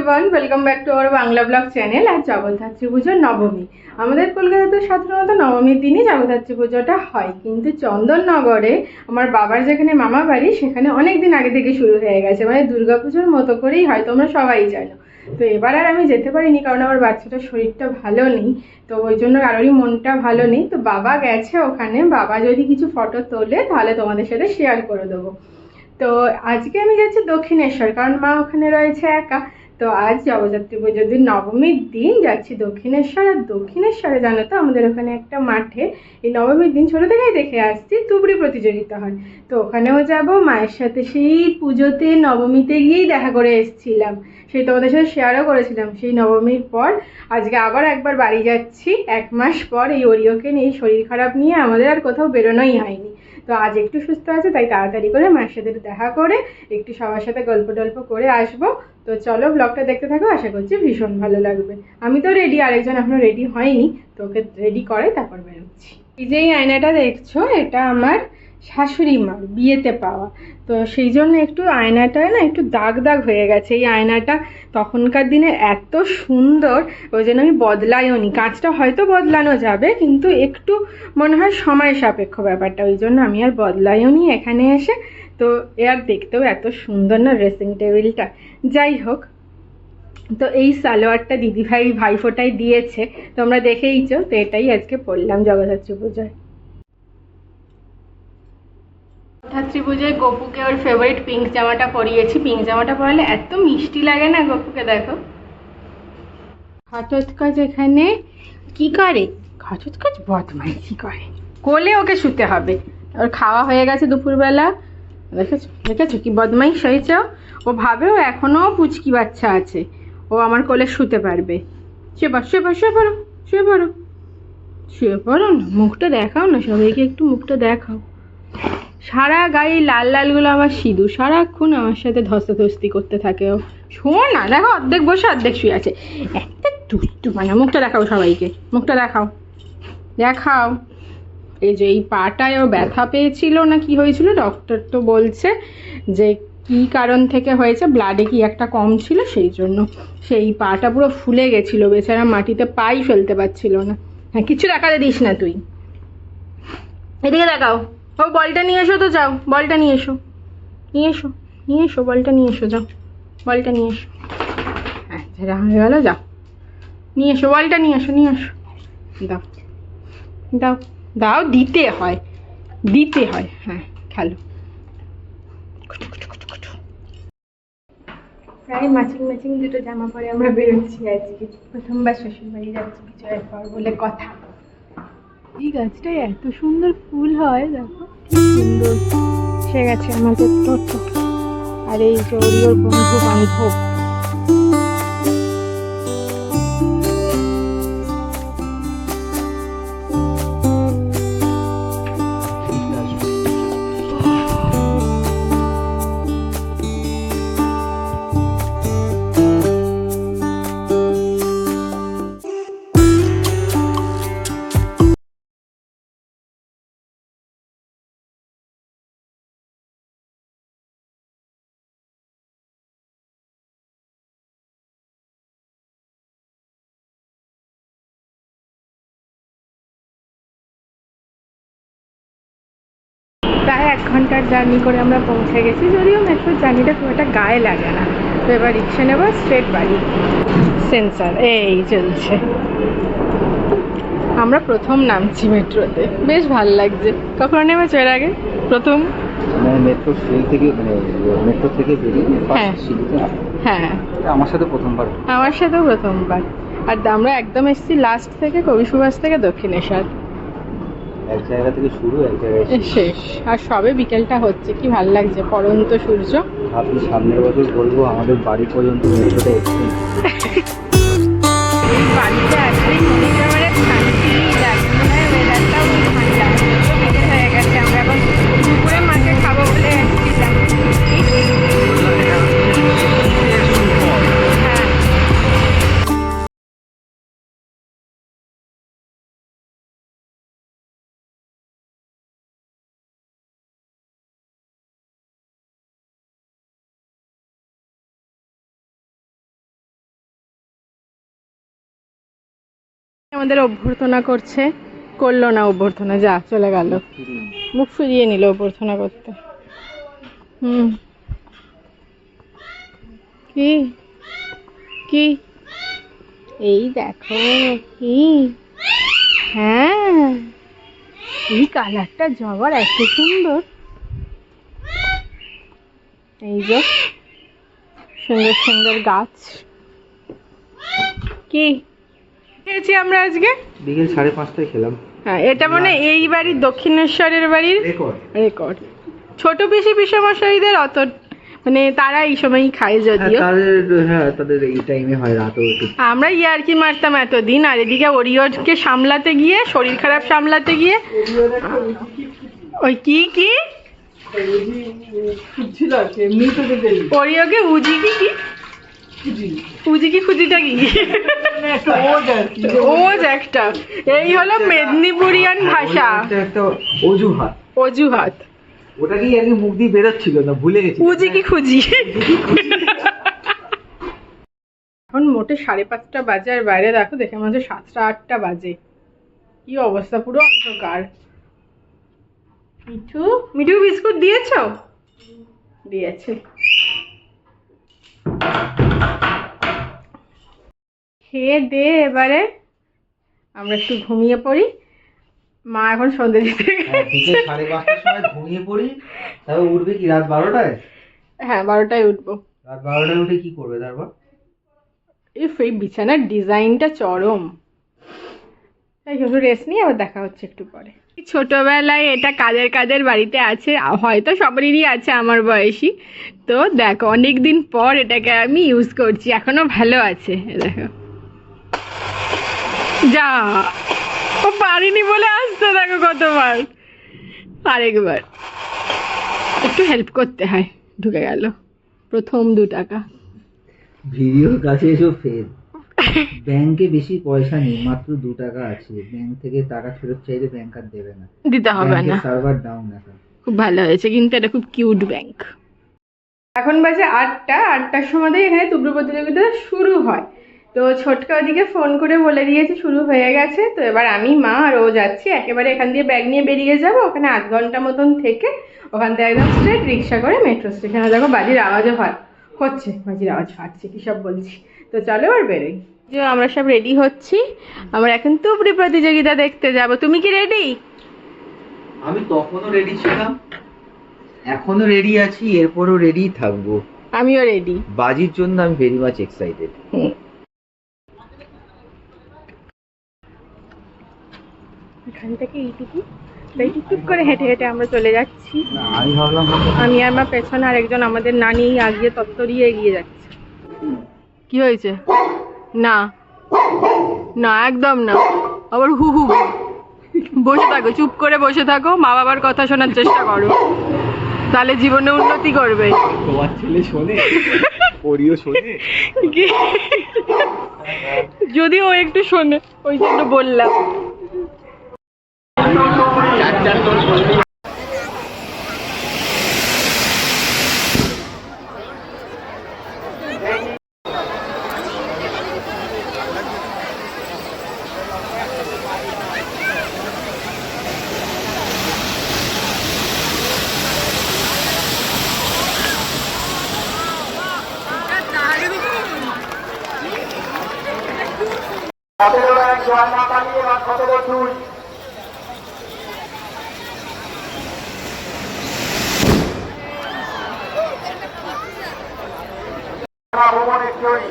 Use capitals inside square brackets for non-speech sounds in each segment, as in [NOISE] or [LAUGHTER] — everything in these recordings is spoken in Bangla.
Everyone welcome back to our Bangla blog channel আর জগদ্ধাত্রী পুজোর নবমী আমাদের কলকাতাতে সাধারণত নবমীর দিনই জগদ্ধাত্রী পুজোটা হয়, কিন্তু চন্দননগরে আমার বাবার যেখানে মামা বাড়ি, সেখানে অনেক দিন আগে থেকে শুরু হয়ে গেছে মানে দুর্গাপুজোর মতো করেই হয়, তোমরা সবাই জানো। তো এবার আর আমি যেতে পারিনি, কারণ আমার বাচ্চাটার শরীরটা ভালো নেই, তো ওই জন্য কারোরই মনটা ভালো নেই। তো বাবা গেছে ওখানে, বাবা যদি কিছু ফটো তোলে, তাহলে তোমাদের সাথে শেয়ার করে দেবো। তো আজকে আমি যাচ্ছি দক্ষিণেশ্বর, কারণ মা ওখানে রয়েছে একা। তো আজ জগদ্ধাত্রী পুজোর দিন, নবমীর দিন যাচ্ছি দক্ষিণেশ্বর। আর দক্ষিণেশ্বরে জানো তো, আমাদের ওখানে একটা মাঠে এই নবমীর দিন ছোটো থেকেই দেখে আসছি, তুবড়ি প্রতিযোগিতা হয়। তো ওখানেও যাব, মায়ের সাথে সেই পুজোতে, নবমীতে গিয়েই দেখা করে এসেছিলাম। সেই তোমাদের সাথে শেয়ারও করেছিলাম সেই নবমীর পর। আজকে আবার একবার বাড়ি যাচ্ছি, এক মাস পর এই ওরিওকে নিয়ে শরীর খারাপ নিয়ে আমাদের আর কোথাও বেরোনোই হয়নি। তো আজ একটু সুস্থ আছে, তাই তাড়াতাড়ি করে মায়ের সাথে দেখা করে, একটু সবার সাথে গল্প টল্প করে আসব। তো চলো ব্লগটা দেখতে থাকো, আশা করছি ভীষণ ভালো লাগবে। আমি তো রেডি আরেকজন এখনও রেডি হয়নি, তো ওকে রেডি করে তারপর বেরোচ্ছি। এই যে এই আয়নাটা দেখছ, এটা আমার শাশুড়ি মার বিয়েতে পাওয়া। তো সেই জন্য একটু আয়নাটায় না একটু দাগ দাগ হয়ে গেছে। এই আয়নাটা তখনকার দিনে এত সুন্দর, ওই জন্য আমি বদলাইও নি কাঁচটা হয়তো বদলানো যাবে, কিন্তু একটু মনে হয় সময় সাপেক্ষ ব্যাপারটা। ওই জন্য আমি আর বদলাইও নি এখানে এসে। তো এ আর দেখতেও এত সুন্দর না ড্রেসিং টেবিলটা যাই হোক, তো এই সালোয়ারটা দিদিভাই ভাইফোঁটাই দিয়েছে, তোমরা দেখেইছো, তো এটাই আজকে পরলাম জগদ্ধাত্রী পুজোয়। জগদ্ধাত্রী পুজোয় গপুকে ওর ফেভারিট পিঙ্ক জামাটা পরিয়েছি। পিঙ্ক জামাটা পরালে এত মিষ্টি লাগে না গপুকে, দেখো। ঘটোৎকচ এখানে কি করে? ঘটোৎকচ বদমাইশি করে। কোলে ওকে শুতে হবে। ওর খাওয়া হয়ে গেছে দুপুরবেলা। দেখেছ? দেখেছ কি বদমাইশ হয়েছে? ও? ভাবে ও এখনও পুচকি বাচ্চা আছে। ও আমার কোলে শুতে পারবে। শুয়ে পড় শুয়ে পড়, শুয়ে পড়ো শুয়ে পড়ো। শুয়ে পড়ো না, মুখটা দেখাও না, সবাইকে একটু মুখটা দেখাও। সারা গায়ে লাল লালগুলো আমার সিঁদুর। সারাক্ষণ আমার সাথে ধস্তাধস্তি করতে থাকে ও। শোন না, দেখো অর্ধেক বসে, অর্ধেক শুয়ে আছে। একটা দুষ্টু মানে মুখটা দেখাও সবাইকে। মুখটা দেখাও। দেখাও। এই যে এই পাটায় ও ব্যথা পেয়েছিল না কি হয়েছিল? ডক্টর তো বলছে যে কি কারণ থেকে হয়েছে? ব্লাডে কি একটা কম ছিল? সেই জন্য সেই পাটা পুরো ফুলে গেছিল। বেচারা মাটিতে পাই ফেলতে পারছিল না। হ্যাঁ কিছু দেখাতে দিস না তুই। এদিকে দেখাও। ও, বলটা নিয়ে এসো তো, যাও। বলটা নিয়ে এসো। নিয়ে এসো। নিয়ে এসো, বলটা নিয়ে এসো, যাও। বলটা নিয়ে এসো। হ্যাঁ যেটা হয়ে গেলো, যাও। নিয়ে এসো, বলটা নিয়ে এসো নিয়ে এসো। দাও। দাও। দাও দিতে হয়। দিতে হয়। হ্যাঁ খেলো। প্রায় ম্যাচিং ম্যাচিং দুটো জামা পরে আমরা বেরোচ্ছি আজকে। প্রথমবার শ্বশুরবাড়ি যাচ্ছি বিজয়ের পর বলে কথা। এই গাছটায় এত সুন্দর ফুল হয় দেখো। কি সুন্দর। সে গেছে আমাদের টোটো। আর এই যে ওর বন্ধু বান্ধব প্রায় এক ঘণ্টার জার্নি করে আমরা পৌঁছে গেছি যদিও মেট্রোর জার্নিটা খুব একটা গায়ে লাগে না। তো এবার রিক্সা নেব স্ট্রেট বাড়ি। সেন্সার এই চলছে। আমরা প্রথম নামছি মেট্রোতে বেশ ভালো লাগছে। কখনো নেমেছো এর আগে? প্রথম? মানে মেট্রো থেকে মানে মেট্রো থেকে বেরিয়ে হ্যাঁ। হ্যাঁ। আমার সাথে প্রথমবার। আমার সাথেও প্রথমবার। আর আমরা একদম এসেছি লাস্ট থেকে কবি সুভাষ থেকে দক্ষিণেশ্বর। এক জায়গা থেকে শুরু এক জায়গায় শেষ। আর সবে বিকেলটা হচ্ছে কি ভালো লাগছে? পরন্ত সূর্য। আপনি সামনের বছর বলব আমাদের বাড়ি পর্যন্ত মেট্রোটা এসেছে। এই বাড়িতে আসলেই শান্তি লাগে ওয়েদারটাও ঠান্ডা। বিকেল হয়ে গেছে আমরা এখন দুপুরে মাকে খাব বলে আমাদের অভ্যর্থনা করছে, করল না অভ্যর্থনা, যা চলে গেল। মুখ ফিরিয়ে নিল অভ্যর্থনা করতে। হুম। কি? কি? এই দেখো, কি? হ্যাঁ। এই কালারটা জবার এত সুন্দর। এই যে, সুন্দর সুন্দর গাছ। কি? খেয়েছি আমরা আজকে? বিকেল সাড়ে পাঁচটায় খেলাম। হ্যাঁ এটা মনে হয় এই বাড়ির দক্ষিণেশ্বরের বাড়ির? রেকর্ড রেকর্ড ছোট পিসি পিসমশাইদের অত মানে তারা এই সময়ই খায় যদিও। তাদের হ্যাঁ তাদের এই টাইমে হয় রাতও একটু। আমরা ইয়ার্কি মারতাম এতদিন আর এদিকে ওরিওকে সামলাতে গিয়ে শরীর খারাপ সামলাতে গিয়ে। ওই কি কি? ওরিওকে উজি কি কি? কি কি ওজ একটা। এই হলো মেদিনীপুরিয়ান ভাষা। অজুহাত। অজুহাত। আগে মুখ দিয়ে বেরোচ্ছিল না? ভুলে গেছি। উজি কি খুঁজি? এখন মোটে সাড়ে পাঁচটা বাজে আর বাইরে দেখো দেখে মনে হচ্ছে সাতটা আটটা বাজে। কি অবস্থা পুরো অন্ধকার। মিঠু মিঠু বিস্কুট দিয়েছ? দিয়েছে। খেয়ে দে এবারে আমরা একটু ঘুমিয়ে পড়ি। মা এখন সন্ধে দিতে হ্যাঁ, বিকেল সাড়ে পাঁচটার সময় ঘুমিয়ে পড়ি। তারপর উঠবে কি রাত বারোটায়? হ্যাঁ বারোটায় উঠবো। রাত বারোটায় উঠে কি করবে তারপর? ইফ এই বিছানার ডিজাইনটা চরম। তাই একটু রেস্ট নিয়ে আবার দেখা হচ্ছে একটু পরে। ছোটবেলায় এটা কাদের কাদের বাড়িতে আছে হয়তো সবারই আছে আমার বয়সী। তো দেখো অনেক দিন পর এটাকে আমি ইউজ করছি এখনও ভালো আছে দেখো। যা। ও পারিনি বলে আসতো দেখো কতবার। আরেকবার একটু হেল্প করতে হয় ঢুকে গেল। প্রথম দু টাকা। ভিডিওর কাছে এসো ফের। ব্যাংকে বেশি পয়সা নেই মাত্র দু টাকা আছে। ব্যাংক থেকে টাকা ফেরত চাইলে ব্যাংক আর দেবে না। দিতে হবে না। সার্ভার ডাউন এখন। খুব ভালো হয়েছে কিন্তু এটা খুব কিউট ব্যাংক এখন বাজে আটটা আটটার সময় এখানে তুব্র প্রতিযোগিতা শুরু হয়। তো ছোটকা ওদিকে ফোন করে বলে দিয়েছে শুরু হয়ে গেছে। তো এবার আমি মা আর ও যাচ্ছি। একেবারে এখান দিয়ে ব্যাগ নিয়ে বেরিয়ে যাব। ওখানে আধ ঘণ্টা মতন থেকে ওখান থেকে একদম স্ট্রেট রিক্সা করে মেট্রো স্টেশনে দেখো বাজির আওয়াজও হয়। হচ্ছে বাজির আওয়াজ ফাটছে কী সব বলছি। তো চলো আর বেরোই। যে আমরা সব রেডি হচ্ছি। আমরা এখন তুবড়ি প্রতিযোগিতা দেখতে যাব। তুমি কি রেডি আমি তখনও রেডি ছিলাম। এখনও রেডি আছি এরপরও রেডি থাকব। আমিও রেডি বাজির জন্য আমি ভেরি মাচ এক্সাইটেড এখান থেকে এইটুকু। তাই টুকটুক করে হেঁটে হেঁটে আমরা চলে যাচ্ছি। আমি আর মা পেছনে আর একজন আমাদের নানি আগিয়ে তত্তরিয়ে এগিয়ে যাচ্ছে। কি হয়েছে? না। না একদম না। আবার হু হু। বসে থাকো চুপ করে বসে থাকো। মা বাবার কথা শোনার চেষ্টা করো। তাহলে জীবনে উন্নতি করবে। তোমার ছেলে শোনে? পরিও শোনে? যদি ও একটু শোনে ওই জন্য বললাম। সতেরো দুই ভুবনেশ্বরী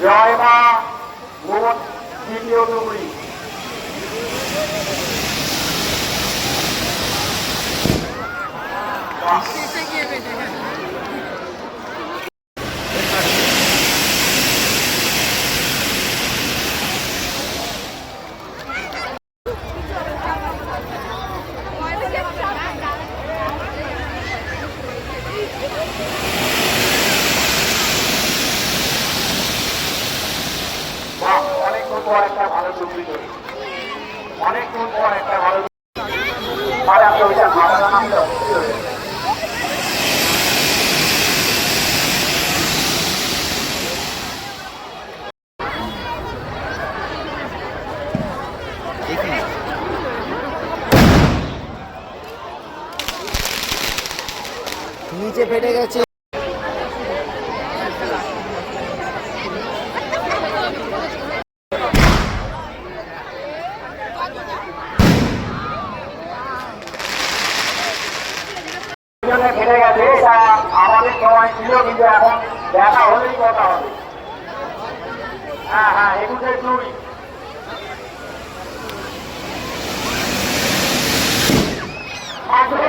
জয় মা ভুবন দ্বিতীয় ডুবরি বাহ, অনেকক্ষণ পর একটা ভালো ডুবরি তৈরি অনেকক্ষণ পর একটা ভালো সাড়ে আটটা হয়েছে আমার নাম তো নিচে ফেটে গেছে জন্য ফেলে গেছে এটা আমাদের সময় ছিল কিন্তু এখন দেখা হলেই কথা হবে হ্যাঁ হ্যাঁ একুশে দুই আসলে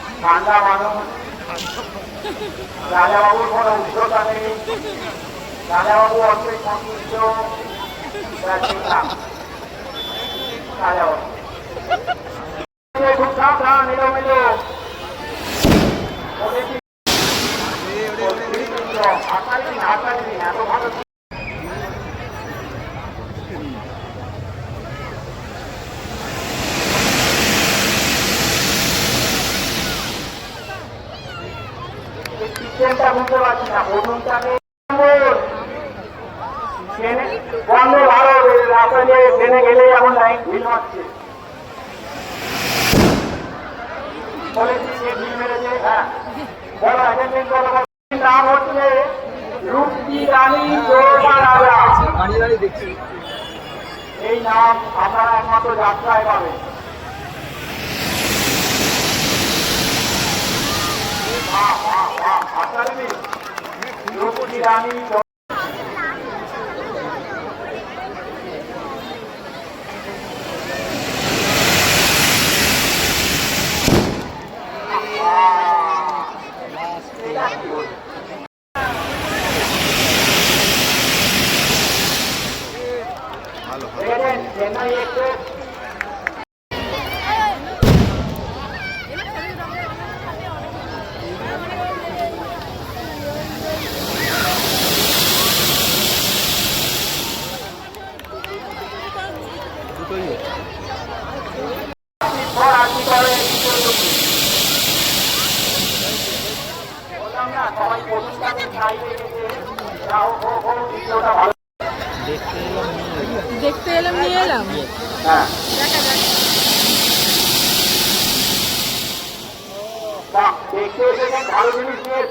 ঠান্ডা মানুষ। রাজাবাবুর কোনো উচ্চতা নেই। রাজাবাবু অর্থে সন্তুষ্ট। রাজাবাবু খুব সাবধান এলোমেলো। বলেছি হাতালি দিন হাতালি দিন এত ভালো সিস্টেমটা বুঝতে পারছি না বন্ধ ভালো রাস্তা দিয়ে গেলে এখন লাইন ভিড় হচ্ছে এই নাম আপনারা একমাত্র যাত্রায় পাবেন বাহ, বাহ, বাহ, আপনারা কি? রূপটি রানী জোড়া- দেখেছেন চেন্নাই এক্সপ্রেস পর আজকে করে দ্বিতীয় টুকরি। বললাম না সবাই প্রথমটাকে খাই রেখেছে যাও হো হো দ্বিতীয়টা ভালো দেখতে এলাম নিয়ে এলাম হ্যাঁ বাহ, দেখতে এসেছেন ভালো জিনিস নিয়ে এসেছেন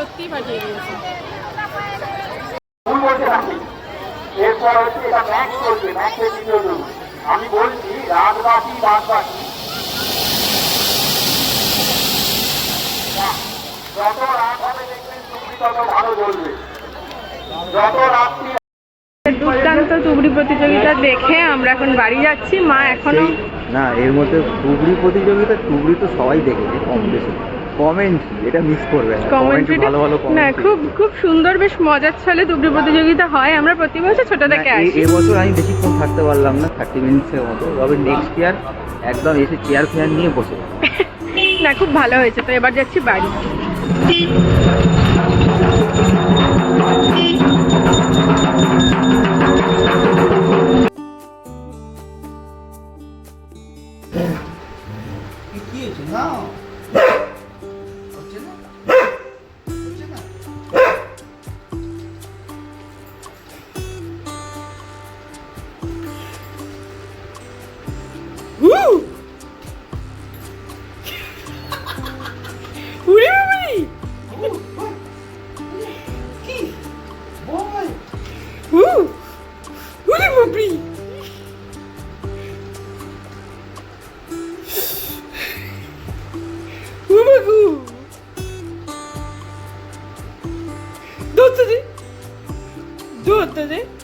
সত্যি পাঠিয়ে দিয়েছে। এরপর হচ্ছে এটা করবে দ্বিতীয় আমি বলছি রাতবাসী বাসবাসী বাহ, যত রাত হবে দেখবেন তুমি তত ভালো বলবে যত রাত্রি দুর্দান্ত তুবড়ি প্রতিযোগিতা দেখে আমরা এখন বাড়ি যাচ্ছি। মা এখনও না এর মধ্যে টুবড়ি প্রতিযোগিতা টুবড়ি তো সবাই দেখেছে কম বেশি। কমেন্ট এটা মিস করবে না। কমেন্ট ভালো ভালো না খুব খুব সুন্দর বেশ মজার ছলে দুবড়ি প্রতিযোগিতা হয়। আমরা প্রতি বছর ছোট থেকে আসি। এই বছর আমি বেশিক্ষণ থাকতে পারলাম না থার্টি মিনিটসের মতো। তবে নেক্সট ইয়ার একদম এসে চেয়ার ফেয়ার নিয়ে বসে [LAUGHS] না খুব ভালো হয়েছে। তো এবার যাচ্ছি বাড়ি। কি হয়েছে? না Don't do it! Don't do it!